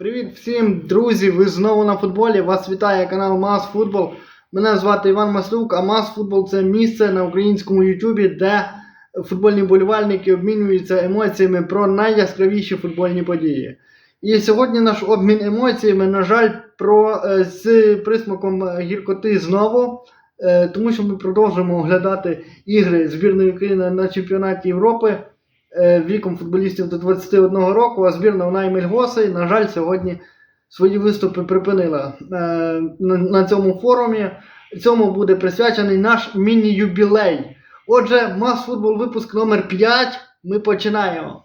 Привіт всім, друзі! Ви знову на футболі. Вас вітає канал Мас Футбол. Мене звати Іван Маслюк, а Мас Футбол це місце на українському Ютубі, де футбольні болівальники обмінюються емоціями про найяскравіші футбольні події. І сьогодні наш обмін емоціями, на жаль, про, е, з присмаком гіркоти знову, е, тому що ми продовжуємо оглядати ігри збірної України на чемпіонаті Європи віком футболістів до 21 року, а збірна Унай Мельгоси, на жаль, сьогодні свої виступи припинила е, на, цьому форумі. Цьому буде присвячений наш міні-юбілей. Отже, мас футбол випуск номер 5. Ми починаємо.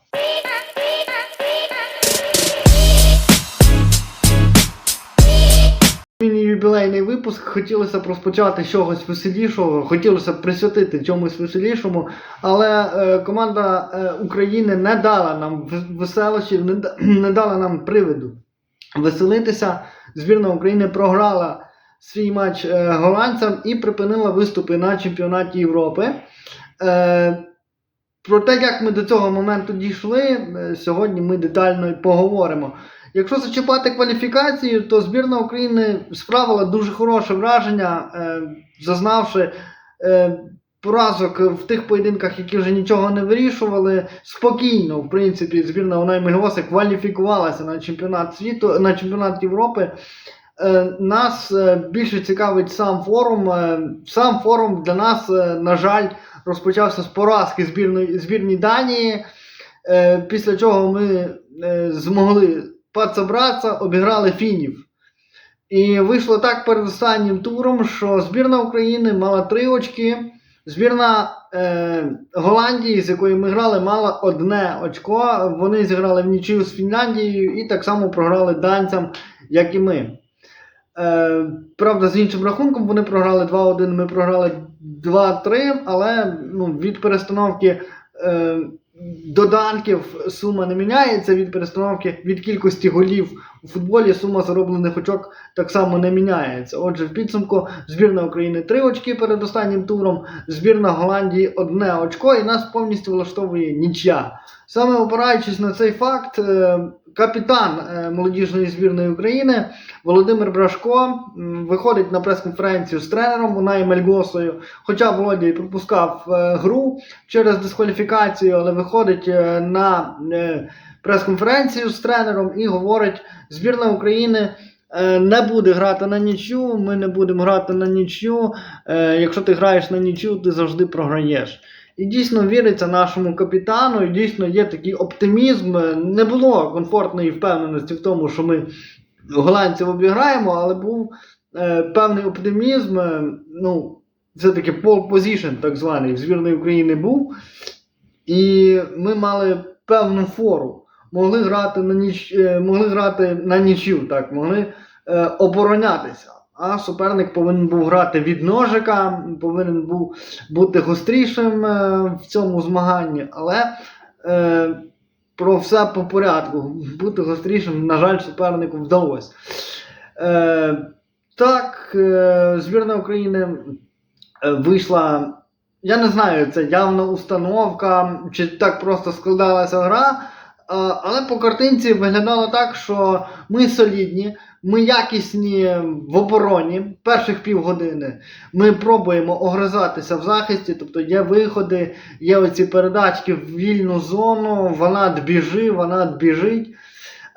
Міні-юбілейний випуск хотілося б розпочати чогось веселішого, хотілося б присвятити чомусь веселішому, але е, команда е, України не дала нам веселощів, не, не дала нам приводу веселитися. Збірна України програла свій матч е, голландцям і припинила виступи на чемпіонаті Європи. Е, про те, як ми до цього моменту дійшли, е, сьогодні ми детально поговоримо. Якщо зачіпати кваліфікацію, то збірна України справила дуже хороше враження, е, зазнавши е, поразок в тих поєдинках, які вже нічого не вирішували. Спокійно, в принципі, збірна Мельгоси кваліфікувалася на чемпіонат світу, на чемпіонат Європи. Е, нас більше цікавить сам форум. Сам форум для нас, на жаль, розпочався з поразки збірної збірні Данії. Після чого ми змогли пацабратися, обіграли фінів. І вийшло так перед останнім туром, що збірна України мала три очки. Збірна е, Голландії, з якою ми грали, мала одне очко. Вони зіграли в нічию з Фінляндією і так само програли данцям, як і ми. Е, правда, з іншим рахунком вони програли 2-1, ми програли 2-3, але ну, від перестановки доданків сума не міняється. Від перестановки від кількості голів у футболі сума зароблених очок так само не міняється. Отже, в підсумку збірна України 3 очки перед останнім туром, збірна Голландії одне очко, і нас повністю влаштовує нічя. Саме опираючись на цей факт, е, капітан е, молодіжної збірної України Володимир Брашко виходить на прес-конференцію з тренером Унай Мельгосою. Хоча Володя і пропускав е, гру через дискваліфікацію, але виходить е, на прес-конференцію з тренером і говорить: збірна України. Не буде грати на нічю, ми не будемо грати на нічю. Якщо ти граєш на нічю, ти завжди програєш. І дійсно віриться нашому капітану, і дійсно є такий оптимізм. Не було комфортної впевненості в тому, що ми голландців обіграємо, але був е, певний оптимізм. е, ну, все-таки pole position, так званий, в збірної України був. І ми мали певну фору. Могли грати на ніч, е, могли грати на нічю, так, могли е, оборонятися. А суперник повинен був грати від ножика, повинен був бути гострішим е, в цьому змаганні, але е, про все по порядку. Бути гострішим, на жаль, супернику вдалося. Е, так, е, збірна України е, вийшла. Я не знаю, це явна установка, чи так просто складалася гра. Але по картинці виглядало так, що ми солідні, ми якісні в обороні перших півгодини. Ми пробуємо огризатися в захисті, тобто є виходи, є оці передачки в вільну зону, вона біжи, вона біжить.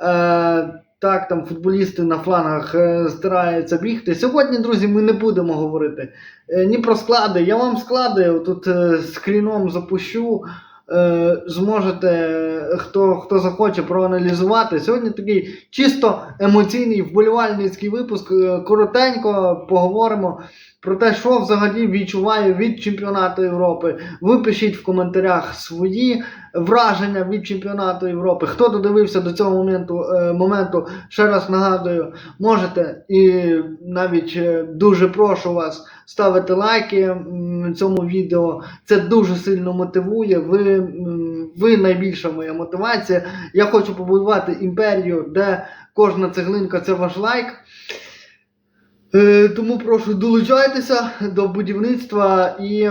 Е, так, там футболісти на флангах е, стараються бігти. Сьогодні, друзі, ми не будемо говорити е, ні про склади. Я вам склади тут е, скріном запущу. Е, зможете, хто, хто захоче проаналізувати. Сьогодні такий чисто емоційний вболівальницький випуск. Е, Коротенько поговоримо про те, що взагалі відчуваю від чемпіонату Європи. Ви пишіть в коментарях свої враження від чемпіонату Європи. Хто додивився до цього моменту, е, моменту, ще раз нагадую, можете і навіть е, дуже прошу вас ставити лайки цьому відео. Це дуже сильно мотивує. Ви, ви найбільша моя мотивація. Я хочу побудувати імперію, де кожна цеглинка це ваш лайк. Е, Тому прошу долучайтеся до будівництва і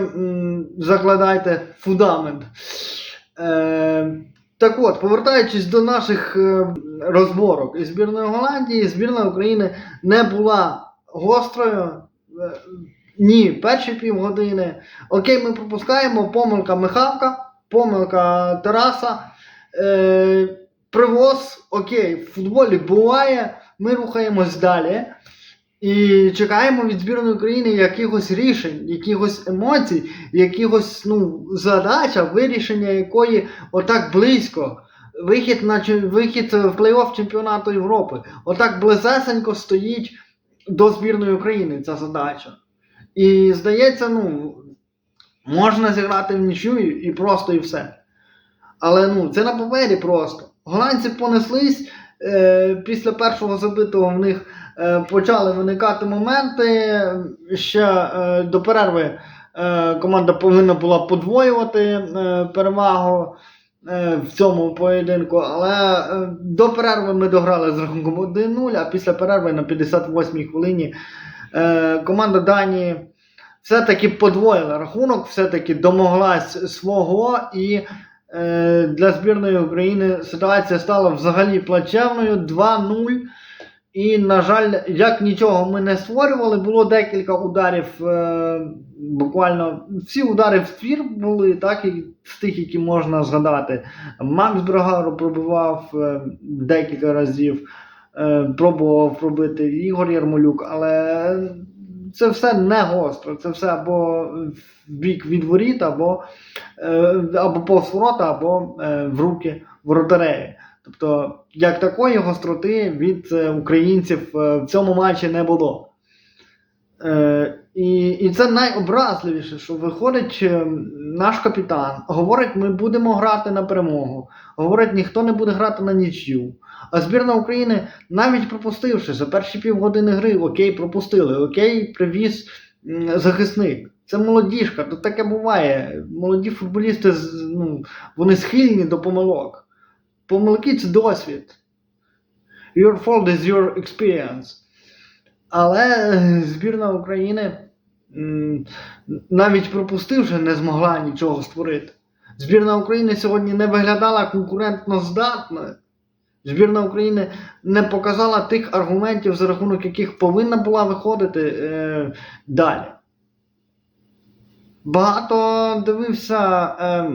закладайте фундамент. Е, Так от, повертаючись до наших е, розборок із збірної Голландії, збірна України не була гострою. е, ні, перші півгодини. Окей, ми пропускаємо помилка Михавка, помилка Тараса. Е, привоз, окей, в футболі буває, ми рухаємось далі. І чекаємо від збірної України якихось рішень, якихось емоцій, якихось ну, задача, вирішення якої отак близько. Вихід на вихід в плей-офф чемпіонату Європи. Отак близесенько стоїть до збірної України ця задача. І здається, ну, можна зіграти в нічю і, і просто і все. Але ну, це на папері просто. Голландці понеслись. Е, після першого забитого в них е, почали виникати моменти. Ще е, до перерви команда повинна була подвоювати перевагу в цьому поєдинку. Але до перерви ми дограли з рахунком 1-0, а після перерви на 58-й хвилині команда Данії все-таки подвоїла рахунок, все-таки домоглась свого і. Е, Для збірної України ситуація стала взагалі плачевною 2-0. І, на жаль, як нічого ми не створювали, було декілька ударів. е, Буквально всі удари в твір були, так, з тих, які можна згадати. Макс Брагаро пробивав е, декілька разів, пробував пробити Ігор Ярмолюк, але це все не гостро. Це все або в бік від воріт, або, е, або повз ворота, або е, в руки воротареї. Тобто, як такої гостроти від е, українців в цьому матчі не було. І, і це найобразливіше, що виходить е, наш капітан, говорить, ми будемо грати на перемогу. Говорить, ніхто не буде грати на нічю. А збірна України, навіть пропустивши за перші півгодини гри, окей, пропустили, окей, привіз захисник. Це молодіжка, тут таке буває. Молоді футболісти ну, вони схильні до помилок. Помилки це досвід. Your fault is your experience. Але е, збірна України, навіть пропустивши, не змогла нічого створити. Збірна України сьогодні не виглядала конкурентно здатною. Збірна України не показала тих аргументів, за рахунок яких повинна була виходити е, далі. Багато дивився е,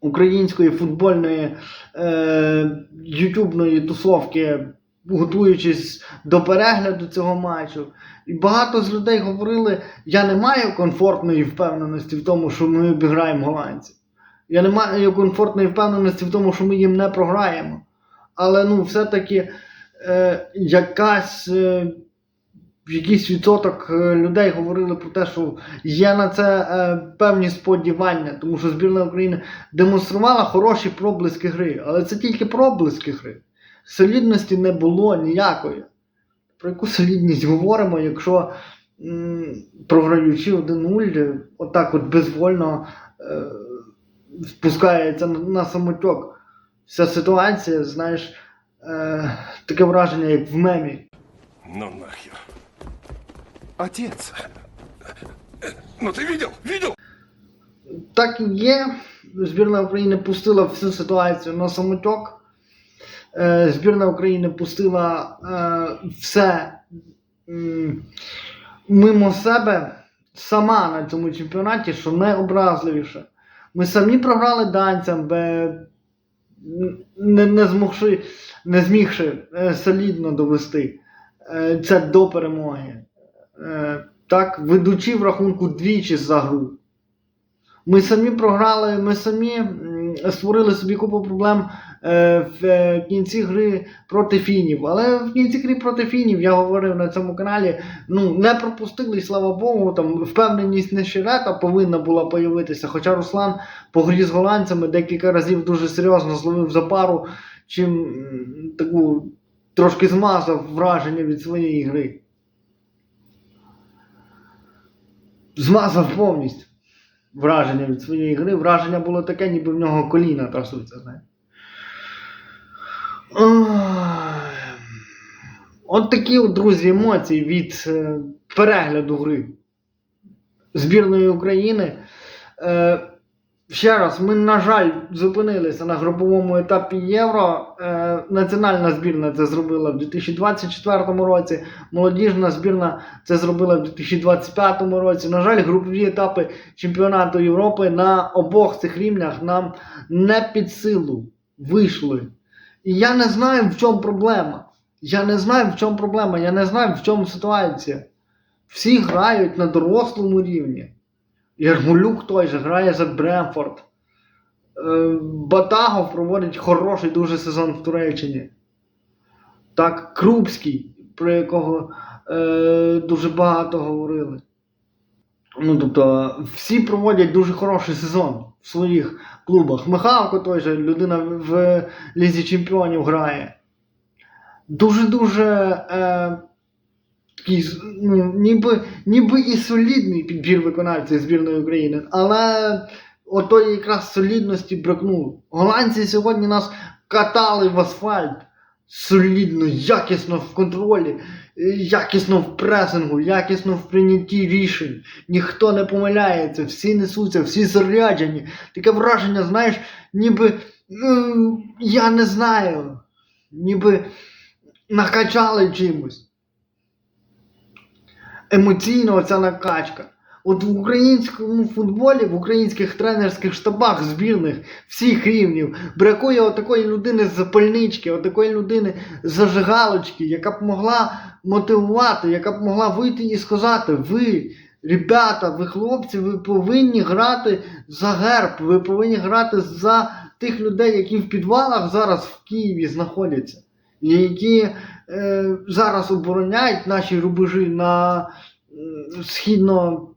української футбольної е, ютубної тусовки, готуючись до перегляду цього матчу. І багато з людей говорили: я не маю комфортної впевненості в тому, що ми обіграємо голландців. Я не маю комфортної впевненості в тому, що ми їм не програємо. Але ну, все-таки е, якась, е, якийсь відсоток е, людей говорили про те, що є на це е, певні сподівання, тому що збірна України демонструвала хороші проблиски гри, але це тільки проблиски гри. Солідності не було ніякої. Про яку солідність говоримо, якщо м, програючи 1-0, отак от безвольно е, спускається на, на самотьок. Вся ситуація, знаєш, е, таке враження, як в мемі. Ну нахер. Отец. Ну ты видел? Видел? Так і є. Збірна України пустила всю ситуацію на самотьок. Е, збірна України пустила е, все мимо себе сама на цьому чемпіонаті, що найобразливіше. Ми самі програли данцям, не, не, змогши, не змігши е, солідно довести це до перемоги. Так, ведучи в рахунку двічі за гру. Ми самі програли, ми самі створили собі купу проблем е, в е, кінці гри проти фінів. Але в кінці гри проти фінів, я говорив на цьому каналі, ну не пропустили, слава Богу, там впевненість Нещерета повинна була появитися. Хоча Руслан по грі з голландцями декілька разів дуже серйозно зловив за пару, чим таку трошки змазав враження від своєї гри. Змазав повністю враження від своєї гри. Враження було таке, ніби в нього коліна трасуться, знаєш. От такі, друзі, емоції від е, перегляду гри збірної України. Ще раз, ми, на жаль, зупинилися на груповому етапі Євро. Е, національна збірна це зробила в 2024 році, молодіжна збірна це зробила в 2025 році. На жаль, групові етапи чемпіонату Європи на обох цих рівнях нам не під силу вийшли. І я не знаю, в чому проблема. Я не знаю, в чому проблема, я не знаю, в чому ситуація. Всі грають на дорослому рівні. Ярмолюк той же грає за Бремфорд. Е, Батагов проводить хороший дуже сезон в Туреччині. Так, Крупський, про якого е, дуже багато говорили. Ну, тобто, всі проводять дуже хороший сезон в своїх клубах. Михалко той же, людина в Лізі Чемпіонів грає. Дуже-дуже е, такий, ну, ніби, ніби і солідний підбір виконавців збірної України, але отої якраз солідності бракнуло. Голландці сьогодні нас катали в асфальт солідно, якісно в контролі, якісно в пресингу, якісно в прийнятті рішень. Ніхто не помиляється, всі несуться, всі заряджені. Таке враження, знаєш, ніби ну, я не знаю, ніби накачали чимось емоційно оця накачка. От в українському футболі, в українських тренерських штабах збірних всіх рівнів бракує отакої людини з запальнички, отакої людини з зажигалочки, яка б могла мотивувати, яка б могла вийти і сказати: ви, ребята, ви хлопці, ви повинні грати за герб, ви повинні грати за тих людей, які в підвалах зараз в Києві знаходяться, які е, зараз обороняють наші рубежі на східно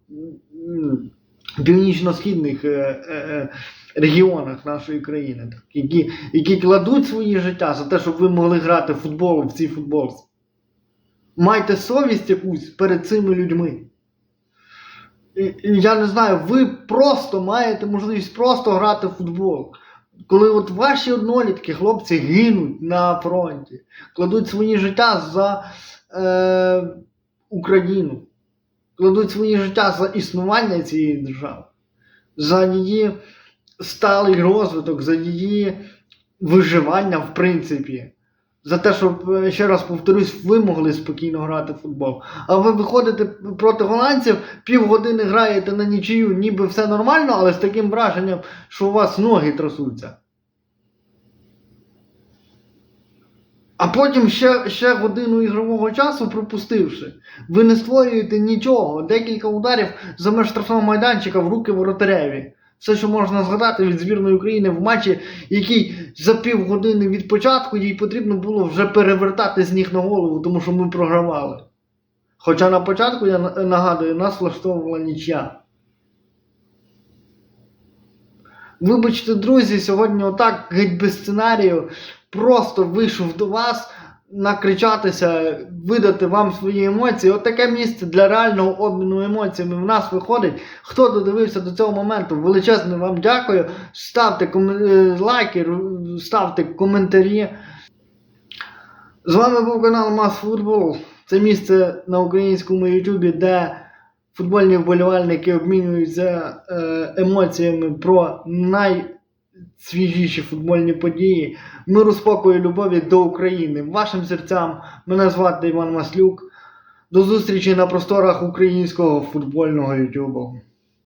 північно-східних е, е, е, регіонах нашої країни, так, які, які кладуть свої життя за те, щоб ви могли грати в футбол в цій футболці. Майте совість якусь перед цими людьми. Я не знаю, ви просто маєте можливість просто грати в футбол. Коли от ваші однолітки, хлопці, гинуть на фронті, кладуть свої життя за е, Україну, кладуть свої життя за існування цієї держави, за її сталий розвиток, за її виживання, в принципі. За те, щоб, е, ще раз повторюсь, ви могли спокійно грати в футбол. А ви виходите проти голландців, півгодини граєте на нічию, ніби все нормально, але з таким враженням, що у вас ноги трасуться. А потім ще, ще годину ігрового часу пропустивши, ви не створюєте нічого. Декілька ударів за меж штрафного майданчика в руки воротареві. Все, що можна згадати від збірної України в матчі, який за півгодини від початку їй потрібно було вже перевертати з ніг на голову, тому що ми програвали. Хоча на початку, я нагадую, нас влаштовувала нічия. Вибачте, друзі, сьогодні отак геть без сценарію просто вийшов до вас накричатися, видати вам свої емоції. От таке місце для реального обміну емоціями в нас виходить. Хто додивився до цього моменту, величезне вам дякую. Ставте комен- е, лайки, ставте коментарі. З вами був канал Мас Футбол. Це місце на українському Ютубі, де футбольні вболівальники обмінюються е, емоціями про найсвіжіші футбольні події. Миру спокою, любові до України. Вашим серцям. Мене звати Іван Маслюк. До зустрічі на просторах українського футбольного Ютубу.